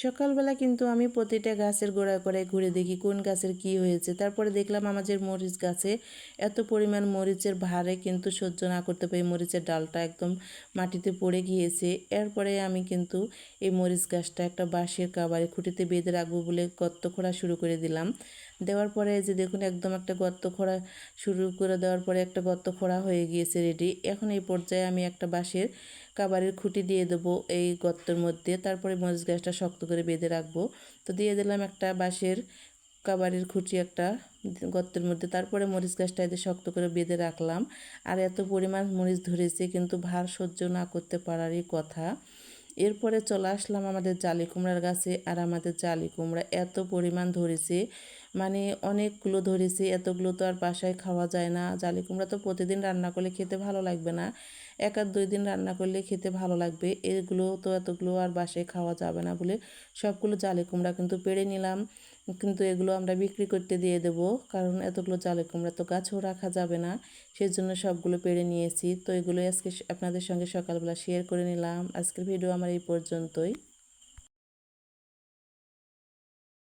সকালবেলা কিন্তু আমি প্রতিটা গাছের গোড়ায় গোড়ায় ঘুরে দেখি কোন গাছের কি হয়েছে। তারপরে দেখলাম আমাদের মরিচ গাছে এত পরিমাণ মরিচের ভারে কিন্তু সহ্য না করতে পারি মরিচের ডালটা একদম মাটিতে পড়ে গিয়েছে। এরপরে আমি কিন্তু এই মরিচ গাছটা একটা বাঁশের কাবারে খুঁটিতে বেঁধে রাখব বলে গর্ত খোঁড়া শুরু করে দিলাম। দেওয়ার পরে যে দেখুন একদম একটা গর্ত খোঁড়া শুরু করে দেওয়ার পরে একটা গর্ত খোঁড়া হয়ে গিয়েছে রেডি এখন এই পর্যায়ে আমি একটা বাঁশের কাবারের খুঁটি দিয়ে দেবো এই গর্তের মধ্যে। তারপরে মরিচ গাছটা শক্ত করে বেঁধে রাখব। তো দিয়ে দিলাম একটা বাঁশের কাবারের খুঁটি একটা গর্তের মধ্যে। তারপরে মরিচ গাছটা এদের শক্ত করে বেঁধে রাখলাম। আর এত পরিমাণ মরিচ ধরেছে কিন্তু ভার সহ্য না করতে পারারই কথা। এরপরে চলে আসলাম আমাদের জালি কুমড়ার গাছে। আর আমাদের জালি কুমড়া এত পরিমাণ ধরেছে। মানে অনেকগুলো ধরেছি, এতগুলো তো আর বাসায় খাওয়া যায় না। জালি কুমড়া তো প্রতিদিন রান্না করলে খেতে ভালো লাগবে না। এক আর দুই দিন রান্না করলে খেতে ভালো লাগবে। এগুলো তো এতগুলো আর বাসায় খাওয়া যাবে না বলে সবগুলো জালি কুমড়া কিন্তু পেড়ে নিলাম। কিন্তু এগুলো আমরা বিক্রি করতে দিয়ে দেব, কারণ এতগুলো জালি কুমড়া তো গাছও রাখা যাবে না। সেই জন্য সবগুলো পেড়ে নিয়েছি। তো এগুলো আজকে আপনাদের সঙ্গে সকালবেলা শেয়ার করে নিলাম। আজকের ভিডিও আমার এই পর্যন্তই।